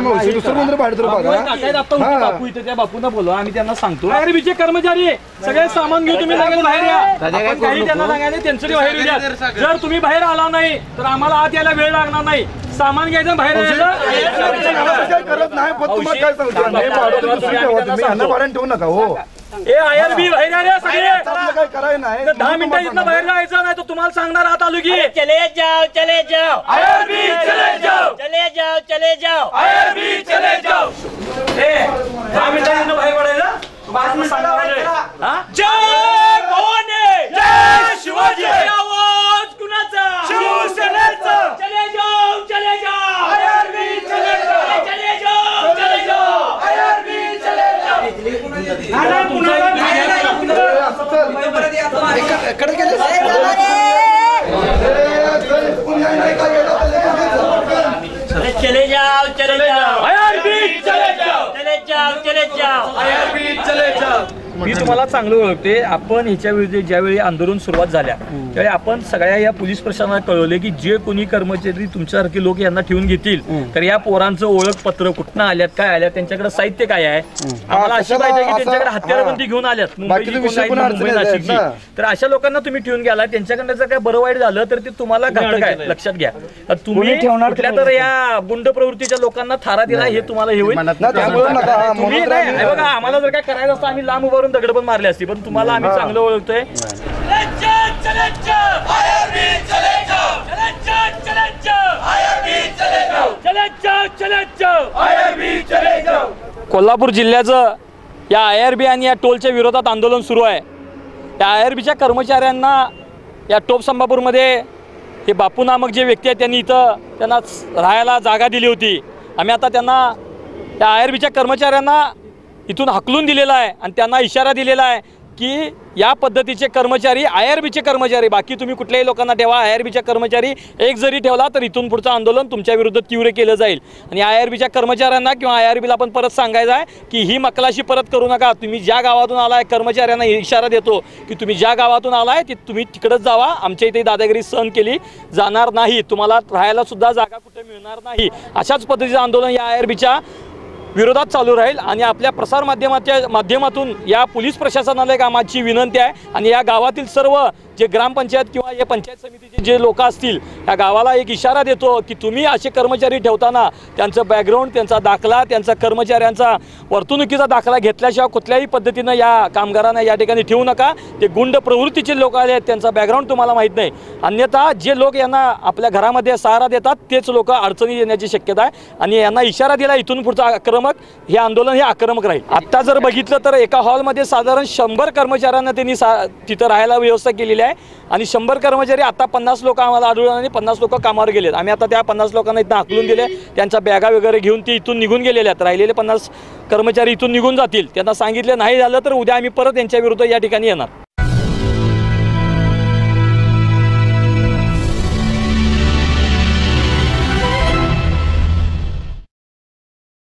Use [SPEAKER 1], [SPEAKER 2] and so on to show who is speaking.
[SPEAKER 1] मावशी दुसरं कोणतरी भाडं तर बघा.
[SPEAKER 2] काय आता होते. बापू इथे त्या बापूंना बोलवा आम्ही त्यांना सांगतो. आयआरबीचे कर्मचारी आहे. सगळे सामान घेऊन तुम्ही लगेच बाहेर या. आपण काही त्यांना सांगायचं त्यांचं ते बाहेर येऊ द्या जर तुम्ही बाहेर आला नाही तर आम्हाला आत यायला वेळ लागणार नाही. सामान घ्यायचं बाहेर यायचं
[SPEAKER 1] करत नाही. पण तुम्हाला काय सांगतो नाही भाडं तर दुसरी ठेवा तुम्ही यांना भाड्याने ठेवू नका हो.
[SPEAKER 2] ए आयआरबी बाहेर या रे सगळे
[SPEAKER 1] आपलं काही करायचं नाही.
[SPEAKER 2] तर दहा मिनिटं इथनं बाहेर जायचं नाही तर तुम्हाला सांगणार आत आलो की
[SPEAKER 3] चले जाओ चले जाओ.
[SPEAKER 4] आयआरबी चले जाओ.
[SPEAKER 3] चले जाओ चले जाओ.
[SPEAKER 4] आयआरबी चले जाओ.
[SPEAKER 2] ए दहा मिनिटं इथनं बाहेर पडायचं. आहे. हा?
[SPEAKER 4] जय भवानी जय शिवाजी आवाज कुणाचा शिवसेनेचा चले जाओ चले जाओ आयआरबी चले जाओ चले जाओ चले जाओ आयआरबी चले जाओ
[SPEAKER 3] चले जाओ चले जाओ
[SPEAKER 4] आयआरबी चले जाओ
[SPEAKER 3] चले जाओ चले जाओ
[SPEAKER 4] आयआरबी चले जाओ
[SPEAKER 2] मी तुम्हाला चांगलं ओळखते. आपण ह्याच्या विरुद्ध ज्यावेळी आंदोलन सुरुवात झाल्या त्यावेळी आपण सगळ्या या पोलीस प्रशासनाला कळवले की जे कोणी कर्मचारी तुमच्यासारखे लोक यांना ठेवून घेतील तर या पोरांचं ओळखपत्र कुठनं आल्यात काय आल्यात त्यांच्याकडे साहित्य काय आहे? आम्हाला अशी आहे की त्यांच्याकडे हत्यारं
[SPEAKER 1] हा.
[SPEAKER 2] पण ती घेऊन आल्यात मुंबईची मुंबई नाशिकची. तर अशा लोकांना तुम्ही ठेवून गेला त्यांच्याकडनं जर काय बरं वाईट झालं तर ते तुम्हाला घातक आहे. लक्षात घ्या. तुम्ही कुठल्या तर या गुंड प्रवृत्तीच्या लोकांना थारा दिला हे तुम्हाला हे होईल. आम्हाला जर काय करायचं असतं आम्ही लांब उभारून दगड पण मारले असते पण तुम्हाला आम्ही चांगलं ओळखतोय.
[SPEAKER 4] चले जाओ चले जाओ आयआरबी चले जाओ चले जाओ चले जाओ आयआरबी चले जाओ चले जाओ चले जाओ आयआरबी चले जाओ
[SPEAKER 2] कोल्हापूर जिल्ह्याचं या आय आर बी आणि या टोलच्या विरोधात आंदोलन सुरू आहे. या आय आर बीच्या कर्मचाऱ्यांना या टोप संभापूरमध्ये हे बापू नामक जे व्यक्ती आहेत त्यांनी इथं त्यांना राहायला जागा दिली होती. आम्ही आता त्यांना त्या आय आर बीच्या कर्मचाऱ्यांना इथून हकलून दिलेला आहे आणि त्यांना इशारा दिलेला आहे की या पद्धतीचे कर्मचारी आय आर बीचे कर्मचारी बाकी तुम्ही कुठल्याही लोकांना ठेवा आय आर बीच्या कर्मचारी एक जरी ठेवला तर इथून पुढचं आंदोलन तुमच्या विरुद्ध तीव्र केलं जाईल. आणि आय आर बीच्या कर्मचाऱ्यांना किंवा आय आर बीला आपण परत सांगायचं आहे की ही मकलाशी परत करू नका. तुम्ही ज्या गावातून आलाय कर्मचाऱ्यांना इशारा देतो की तुम्ही ज्या गावातून आलाय ते तुम्ही तिकडंच जावा. आमच्या इथे दादागिरी सहन केली जाणार नाही. तुम्हाला राहायला सुद्धा जागा कुठे मिळणार नाही. अशाच पद्धतीचं आंदोलन या आय आर बीच्या विरोधात चालू राहील आणि आपल्या प्रसारमाध्यमाच्या माध्यमातून या पोलीस प्रशासनाला एक आम्हाची विनंती आहे. आणि या गावातील सर्व जे ग्रामपंचायत किंवा या पंचायत समितीचे जे लोक असतील या गावाला एक इशारा देतो की तुम्ही असे कर्मचारी ठेवताना त्यांचं बॅकग्राऊंड त्यांचा दाखला त्यांचा कर्मचाऱ्यांचा वर्तणुकीचा दाखला घेतल्याशिवाय कुठल्याही पद्धतीनं या कामगारांना या ठिकाणी ठेवू नका. ते गुंड प्रवृत्तीचे लोक आले आहेत त्यांचा बॅकग्राऊंड तुम्हाला माहीत नाही. अन्यथा जे लोक यांना आपल्या घरामध्ये सहारा देतात तेच लोक अडचणी येण्याची शक्यता आहे. आणि यांना इशारा दिला इथून पुढचा पुढचं आक्रमक हे आंदोलन हे आक्रमक राहील. आत्ता जर बघितलं तर एका हॉलमध्ये साधारण शंभर कर्मचाऱ्यांना त्यांनी सा तिथं राहायला व्यवस्था केलेली आहे. आणि शंभर कर्मचारी आता पन्नास लोक आम्हाला आढळून आणि पन्नास लोक कामावर गेलेत. आम्ही आता त्या पन्नास लोकांना इथं आकलून दिले त्यांच्या बॅगा वगैरे घेऊन ते इथून निघून गेलेले आहेत. राहिलेले पन्नास कर्मचारी इथून निघून जातील. त्यांना सांगितलं नाही झालं तर उद्या आम्ही परत यांच्याविरुद्ध या ठिकाणी येणार.